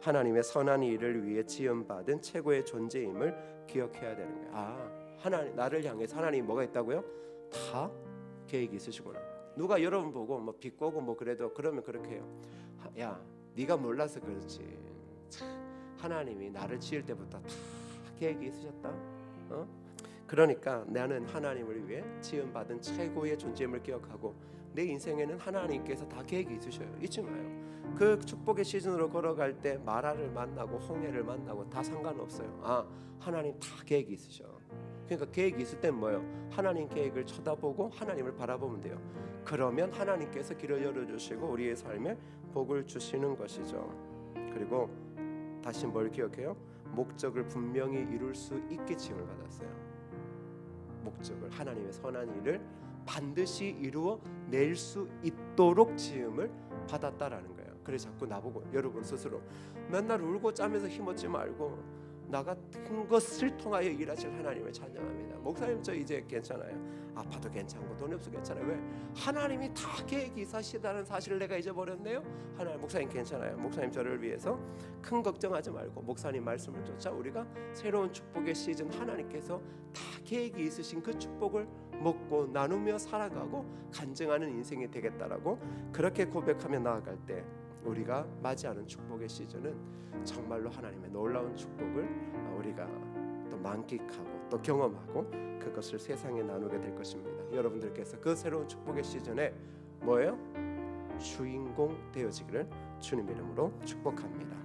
하나님의 선한 일을 위해 지음받은 최고의 존재임을 기억해야 되는 거예요. 아, 하나님 나를 향해서 하나님 뭐가 있다고요? 다 계획이 있으시구나. 누가 여러분 보고 뭐 비꼬고 뭐 그래도 그러면 그렇게 해요. 하- 야, 네가 몰라서 그렇지. 참, 하나님이 나를 지을 때부터 다 계획이 있으셨다. 어? 그러니까 나는 하나님을 위해 지음 받은 최고의 존재임을 기억하고 내 인생에는 하나님께서 다 계획이 있으셔요. 잊지 마요. 그 축복의 시즌으로 걸어갈 때 마라를 만나고 홍해를 만나고 다 상관없어요. 아 하나님 다 계획이 있으셔. 그러니까 계획이 있을 땐 뭐예요? 하나님 계획을 쳐다보고 하나님을 바라보면 돼요. 그러면 하나님께서 길을 열어주시고 우리의 삶에 복을 주시는 것이죠. 그리고 다시 뭘 기억해요? 목적을 분명히 이룰 수 있게 지음을 받았어요. 목적을 하나님의 선한 일을 반드시 이루어 낼 수 있도록 지음을 받았다라는 거예요. 그래서 자꾸 나보고 여러분 스스로 맨날 울고 짜면서 힘없지 말고 나 같은 것을 통하여 일하실 하나님을 찬양합니다. 목사님 저 이제 괜찮아요. 아파도 괜찮고 돈이 없어 괜찮아요. 왜? 하나님이 다 계획이 있으시다는 사실을 내가 잊어버렸네요. 하나님 목사님 괜찮아요. 목사님 저를 위해서 큰 걱정하지 말고 목사님 말씀을 쫓아 우리가 새로운 축복의 시즌 하나님께서 다 계획이 있으신 그 축복을 먹고 나누며 살아가고 간증하는 인생이 되겠다라고 그렇게 고백하며 나아갈 때 우리가 맞이하는 축복의 시즌은 정말로 하나님의 놀라운 축복을 우리가 또 만끽하고 또 경험하고 그것을 세상에 나누게 될 것입니다. 여러분들께서 그 새로운 축복의 시즌에 뭐예요? 주인공 되어지기를 주님 이름으로 축복합니다.